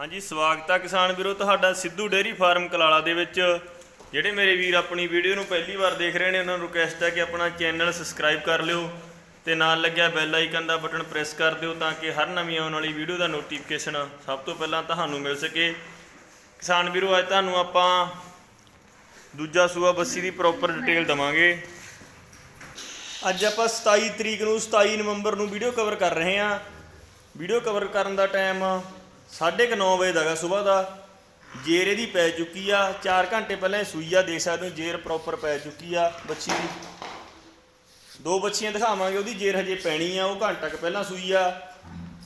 ਹਾਂਜੀ, ਸਵਾਗਤ ਆ ਕਿਸਾਨ ਵੀਰੋ, ਤੁਹਾਡਾ ਸਿੱਧੂ ਡੇਅਰੀ ਫਾਰਮ ਕਲਾਲਾ ਦੇ ਵਿੱਚ। ਜਿਹੜੇ ਮੇਰੇ ਵੀਰ ਆਪਣੀ ਵੀਡੀਓ ਨੂੰ ਪਹਿਲੀ ਵਾਰ ਦੇਖ ਰਹੇ ਨੇ, ਉਹਨਾਂ ਨੂੰ ਰਿਕੁਐਸਟ ਹੈ ਕਿ ਆਪਣਾ ਚੈਨਲ ਸਬਸਕ੍ਰਾਈਬ ਕਰ ਲਿਓ ਤੇ ਨਾਲ ਲੱਗਿਆ ਬੈਲ ਆਈਕਨ ਦਾ ਬਟਨ ਪ੍ਰੈਸ ਕਰ ਦਿਓ ਤਾਂ ਕਿ ਹਰ ਨਵੀਂ ਆਉਣ ਵਾਲੀ ਵੀਡੀਓ ਦਾ ਨੋਟੀਫਿਕੇਸ਼ਨ ਸਭ ਤੋਂ ਪਹਿਲਾਂ ਤੁਹਾਨੂੰ ਮਿਲ ਸਕੇ। ਕਿਸਾਨ ਵੀਰੋ, ਅੱਜ ਤੁਹਾਨੂੰ ਆਪਾਂ ਦੂਜਾ ਸੂਆ ਬੱਸੀ ਦੀ ਪ੍ਰੋਪਰ ਡਿਟੇਲ ਦਵਾਂਗੇ। ਅੱਜ ਆਪਾਂ 27 ਤਰੀਕ ਨੂੰ 27 ਨਵੰਬਰ ਨੂੰ ਵੀਡੀਓ ਕਵਰ ਕਰ ਰਹੇ ਹਾਂ। ਵੀਡੀਓ ਕਵਰ ਕਰਨ ਦਾ ਟਾਈਮ 9:30 ਵਜੇ ਦਾਗਾ ਸਵੇਰ ਦਾ। ਜੇਰ ਇਹਦੀ ਪੈ ਚੁੱਕੀ ਆ। 4 ਘੰਟੇ ਪਹਿਲਾਂ ਇਹ ਸੂਈ ਆ, ਦੇਖ ਸਕਦੇ ਹੋ, ਜੇਰ ਪ੍ਰੋਪਰ ਪੈ ਚੁੱਕੀ ਆ ਬੱਚੀ ਦੀ। ਦੋ ਬੱਚੀਆਂ ਦਿਖਾਵਾਂਗੇ, ਉਹਦੀ ਜੇਰ ਹਜੇ ਪੈਣੀ ਆ, ਉਹ ਘੰਟਾ ਕੁ ਪਹਿਲਾਂ ਸੂਈ ਆ।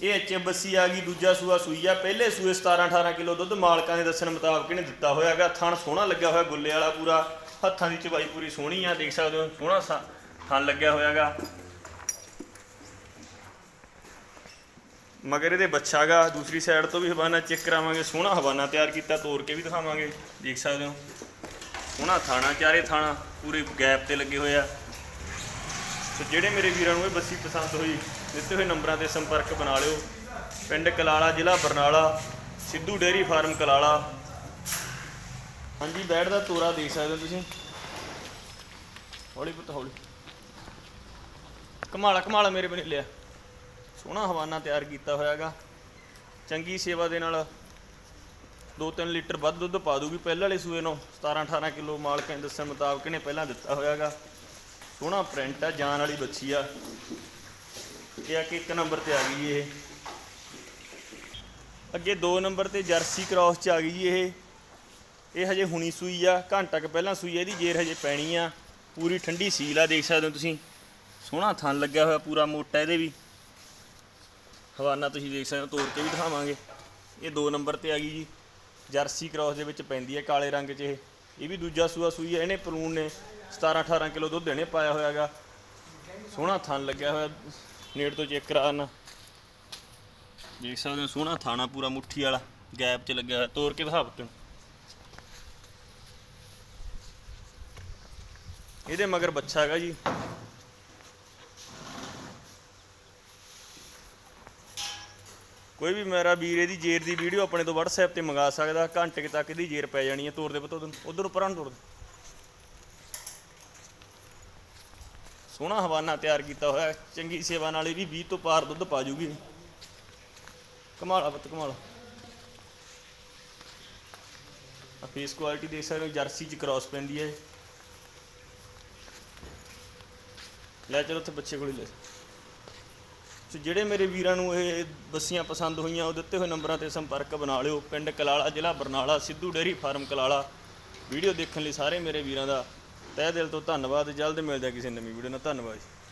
ਇਹ ਐਚ ਬੱਸੀ ਆ ਗਈ, ਦੂਜਾ ਸੂਆ ਸੂਈ ਆ। ਪਹਿਲੇ ਸੂਏ 17 18 ਕਿਲੋ ਦੁੱਧ ਮਾਲਕਾਂ ਦੇ ਦੱਸਣ ਮੁਤਾਬਕ ਇਹਨੇ ਦਿੱਤਾ ਹੋਇਆ ਹੋਇਆਗਾ ਥਣ ਸੋਹਣਾ ਲੱਗਿਆ ਹੋਇਆ, ਗੁੱਲੇ ਵਾਲਾ ਪੂਰਾ। ਹੱਥਾਂ ਦੀ ਚਬਾਈ ਪੂਰੀ ਸੋਹਣੀ ਆ, ਦੇਖ ਸਕਦੇ ਹੋ, ਸੋਹਣਾ ਸਾ- ਥਣ ਲੱਗਿਆ ਹੋਇਆਗਾ ਮਗਰ ਇਹਦੇ ਬੱਚਾ ਗਾ, ਦੂਸਰੀ ਸਾਈਡ ਤੋਂ ਵੀ ਹਵਾਨਾ ਚੈੱਕ ਕਰਾਵਾਂਗੇ, ਸੋਹਣਾ ਹਵਾਨਾ ਤਿਆਰ ਕੀਤਾ, ਤੋੜ ਕੇ ਵੀ ਦਿਖਾਵਾਂਗੇ, ਦੇਖ ਸਕਦੇ ਹੋ। ਸੋਹਣਾ ਥਾਣਾ, ਚਾਰੇ ਥਾਣਾ, ਪੂਰੇ ਗੈਪ ਤੇ ਲੱਗੇ ਹੋਏ ਆ। ਸੋ ਜਿਹੜੇ ਮੇਰੇ ਵੀਰਾਂ ਨੂੰ ਇਹ ਬੱਸੀ ਪਸੰਦ ਹੋਈ, ਦਿੱਤੇ ਹੋਏ ਨੰਬਰਾਂ ਤੇ ਸੰਪਰਕ ਬਣਾ ਲਿਓ। ਪਿੰਡ ਕਲਾਲਾ, ਜ਼ਿਲ੍ਹਾ ਬਰਨਾਲਾ, ਸਿੱਧੂ ਡੇਅਰੀ ਫਾਰਮ ਕਲਾਲਾ। ਹਾਂਜੀ, ਬੈਠ ਦਾ ਤੋਰਾ ਦੇਖ ਸਕਦੇ ਹੋ ਤੁਸੀਂ। ਹੌਲੀ ਪੁੱਤ, ਹੌਲੀ। ਕਮਾਲਾ ਕਮਾਲਾ ਮੇਰੇ ਬਣੇ ਲਿਆ ਸੋਹਣਾ ਹਵਾਨਾ ਤਿਆਰ ਕੀਤਾ ਹੋਇਆਗਾ। ਚੰਗੀ ਸੇਵਾ ਦੇ ਨਾਲ 2-3 ਲੀਟਰ ਵੱਧ ਦੁੱਧ ਪਾ ਦੂਗੀ। ਪਹਿਲਾਂ ਵਾਲੇ ਸੂਏ ਨੂੰ 17-18 ਕਿਲੋ ਮਾਲਕਾਂ ਦੇ ਦੱਸਣ ਮੁਤਾਬਕ ਨੇ ਪਹਿਲਾਂ ਦਿੱਤਾ ਹੋਇਆਗਾ। ਸੋਹਣਾ ਪ੍ਰਿੰਟ ਆ ਜਾਨ ਵਾਲੀ ਬੱਚੀ ਆ। ਇਹ ਆ ਕਿ ਇੱਕ ਨੰਬਰ ਤੇ ਆ ਗਈ ਇਹ। ਅੱਗੇ 2 ਨੰਬਰ ਤੇ ਜਰਸੀ ਕ੍ਰਾਸ ਚ ਆ ਗਈ ਜੀ ਇਹ। ਇਹ ਹਜੇ ਹੁਣੀ ਸੂਈ ਆ, ਘੰਟਾ ਕੁ ਪਹਿਲਾਂ ਸੂਈ ਆ, ਇਹਦੀ ਜੇਰ ਹਜੇ ਪੈਣੀ ਆ। ਪੂਰੀ ਠੰਡੀ ਸੀਲ ਆ, ਦੇਖ ਸਕਦੇ ਹੋ ਤੁਸੀਂ। ਸੋਹਣਾ ਥਣ ਲੱਗਿਆ ਹੋਇਆ, ਪੂਰਾ ਮੋਟਾ ਇਹਦੇ ਵੀ। ਹਵਾਨਾ ਤੁਸੀਂ ਦੇਖ ਸਕਦੇ ਹੋ, ਤੋੜ ਕੇ ਵੀ ਦਿਖਾਵਾਂਗੇ। ਇਹ 2 ਨੰਬਰ ਤੇ ਆ ਗਈ ਜੀ। ਜਰਸੀ ਕ੍ਰਾਸ ਦੇ ਵਿੱਚ ਪੈਂਦੀ ਹੈ ਕਾਲੇ ਰੰਗ 'ਚ ਇਹ। ਇਹ ਵੀ ਦੂਜਾ ਸੂਆ ਸੂਈ ਹੈ, ਇਹਨੇ ਪਲੂਨ ਨੇ 17 18 ਕਿਲੋ ਦੁੱਧ ਇਹਨੇ ਪਾਇਆ ਹੋਇਆਗਾ ਸੋਹਣਾ ਥਣ ਲੱਗਿਆ ਹੋਇਆ, ਨੇੜ ਤੋਂ ਚੈੱਕ ਕਰਾਣਾ ਦੇਖ ਸਕਦੇ ਹੋ, ਸੋਹਣਾ ਥਾਣਾ ਪੂਰਾ ਮੁੱਠੀ ਵਾਲਾ, ਗੈਪ 'ਚ ਲੱਗਿਆ ਹੋਇਆ। ਤੋੜ ਕੇ ਦਿਖਾ ਬੱਤਨ ਇਹਦੇ ਮਗਰ ਬੱਚਾ ਹੈਗਾ ਜੀ। ਕੋਈ ਵੀ ਮੇਰਾ ਵੀਰ ਇਹਦੀ ਜੇਰ ਦੀ ਵੀਡੀਓ ਆਪਣੇ ਤੋਂ WhatsApp ਤੇ ਮੰਗਾ ਸਕਦਾ, ਘੰਟੇ ਕੁ ਤੱਕ ਇਹਦੀ ਜੇਰ ਪੈ ਜਾਣੀ ਹੈ ਤੋੜ ਦੇ ਪੁੱਤ ਉਧਰ ਪਰਾਂ ਨੂੰ ਤੋੜ ਦੇ। ਸੋਹਣਾ ਹਵਾਨਾ ਤਿਆਰ ਕੀਤਾ ਹੋਇਆ ਚੰਗੀ ਸੇਵਾ ਨਾਲ ਇਹ ਵੀ 20 ਤੋਂ ਪਾਰ ਦੁੱਧ ਪਾ ਜੂਗੀ। ਕਮਾਲਾ ਪੁੱਤ, ਕਮਾਲਾ ਆ। ਫੇਸ ਕੁਆਲਿਟੀ ਦੇਖ ਸਕਦੇ ਹੋ, ਜਰਸੀ ਚ ਕ੍ਰਾਸ ਪੈਂਦੀ ਹੈ ਲੈ ਚਲੋ ਉੱਥੇ ਬੱਚੇ ਕੋਲ ਲੈ ਸੋ ਜਿਹੜੇ ਮੇਰੇ ਵੀਰਾਂ ਨੂੰ ਇਹ ਬੱਸੀਆਂ ਪਸੰਦ ਹੋਈਆਂ ਉਹ ਦਿੱਤੇ ਹੋਏ ਨੰਬਰਾਂ ਤੇ ਸੰਪਰਕ ਬਣਾ ਲਿਓ। ਪਿੰਡ ਕਲਾਲਾ, ਜ਼ਿਲ੍ਹਾ Barnala, Sidhu dairy farm Kalala. Video ਦੇਖਣ ਲਈ ਸਾਰੇ ਮੇਰੇ ਵੀਰਾਂ ਦਾ ਤਹਿ ਦਿਲ ਤੋਂ ਧੰਨਵਾਦ। ਜਲਦ ਮਿਲਦੇ ਹਾਂ ਕਿਸੇ ਨਵੀਂ ਵੀਡੀਓ ਨਾਲ। ਧੰਨਵਾਦ ਜੀ।